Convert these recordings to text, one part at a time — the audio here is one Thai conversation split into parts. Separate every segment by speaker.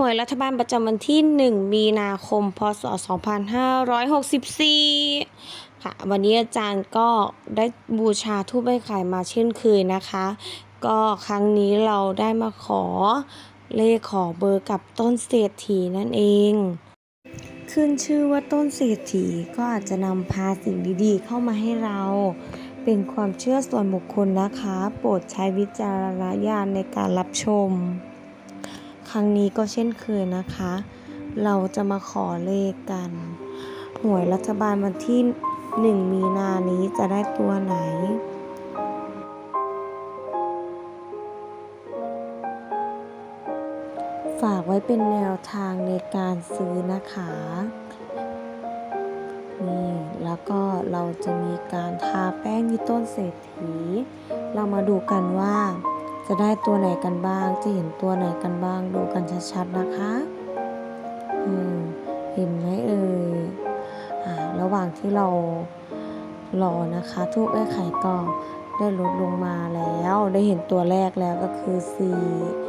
Speaker 1: หวยรัฐบาลประจำวันที่ 1 มีนาคม พศ 2564 ค่ะ วันนี้อาจารย์ก็ได้บูชาทูปไอ้ไข่มาเช่นเคยนะคะ ก็ครั้งนี้เราได้มาขอเลขขอเบอร์กับต้นเศรษฐีนั่นเอง ขึ้นชื่อว่าต้นเศรษฐีก็อาจจะนำพาสิ่งดีๆ เข้ามาให้เราเป็นความเชื่อส่วนบุคคลนะคะ โปรดใช้วิจารณญาณในการรับชม รั้งนี้ก็เช่นเคยนะคะ เราจะมาขอเลขกัน หวยรัฐบาลวันที่ 1 มีนานี้จะได้ตัวไหน ฝากไว้เป็นแนวทางในการซื้อนะคะนี่แล้วก็เราจะมีการทาแป้งที่ต้นเศรษฐี เรามาดูกันว่า จะได้ตัวไหนกันบ้าง จะเห็นตัวไหนกันบ้าง ดูกันชัดๆนะคะอืมเห็นไหมเอ่ยอ่าระหว่างที่เรารอนะคะทูบไอ้ไข่ก็ได้ลดลงมาแล้ว ได้เห็นตัวแรกแล้วก็คือ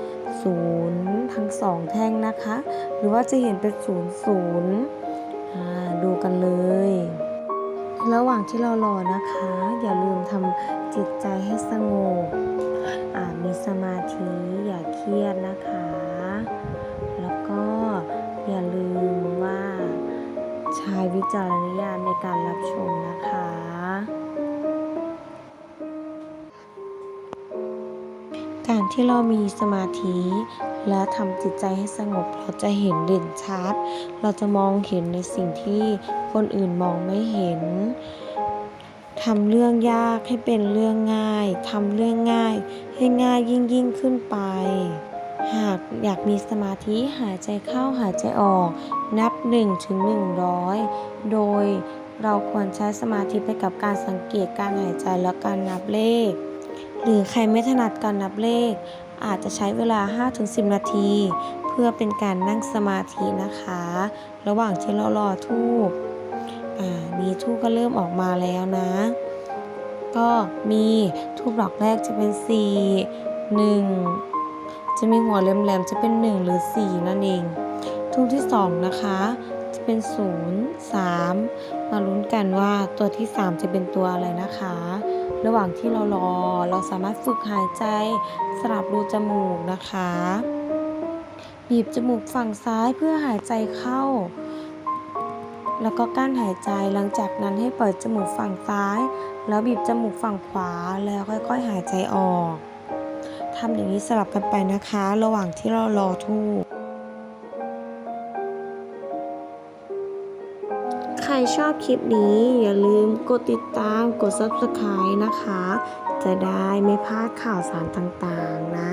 Speaker 1: 4 0 ทั้งสองแท่งนะคะ หรือว่าจะเห็นเป็น 0 0อ่าดูกันเลย ระหว่างที่เรารอนะคะ อย่าลืมทำจิตใจให้สงบอ่า สมาธิอย่าเครียดนะคะ แล้วก็อย่าลืมว่าใช้วิจารณญาณในการรับชมนะคะ การที่เรามีสมาธิและทำจิตใจให้สงบเราจะเห็นเด่นชัด เราจะมองเห็นในสิ่งที่คนอื่นมองไม่เห็น ทำเรื่องยากให้เป็นเรื่องง่าย ทำเรื่องง่ายให้ง่ายยิ่งยิ่งขึ้นไป หากอยากมีสมาธิหายใจเข้าหายใจออก นับ1ถึง100 โดยเราควรใช้สมาธิไปกับการสังเกตการหายใจและการนับเลข หรือใครไม่ถนัดการนับเลข อาจจะใช้เวลา 5-10 นาที เพื่อเป็นการนั่งสมาธินะคะ ระหว่างที่เรารอทูบ มีทูบก็เริ่มออกมาแล้วนะ ก็มีทูบดอกแรกจะเป็น4 1 จะมีหัวแหลมๆจะเป็น 1 หรือ 4 นั่นเอง ทูบที่ 2 นะคะ จะเป็น 0 3 มาลุ้นกันว่าตัวที่ 3 จะเป็นตัวอะไรนะคะ ระหว่างที่เรารอเราสามารถฝึกหายใจสลับรูจมูกนะคะบีบจมูกฝั่งซ้ายเพื่อหายใจเข้า แล้วก็กั้นหายใจหลังจากนั้นให้เปิดจมูกฝั่งซ้าย แล้วบีบจมูกฝั่งขวาแล้วค่อยๆหายใจออกทำอย่างนี้สลับกันไปนะคะ ระหว่างที่เรารอทูบใครชอบคลิปนี้ อย่าลืมกดติดตามกด subscribe นะคะ จะได้ไม่พลาดข่าวสารต่างๆนะ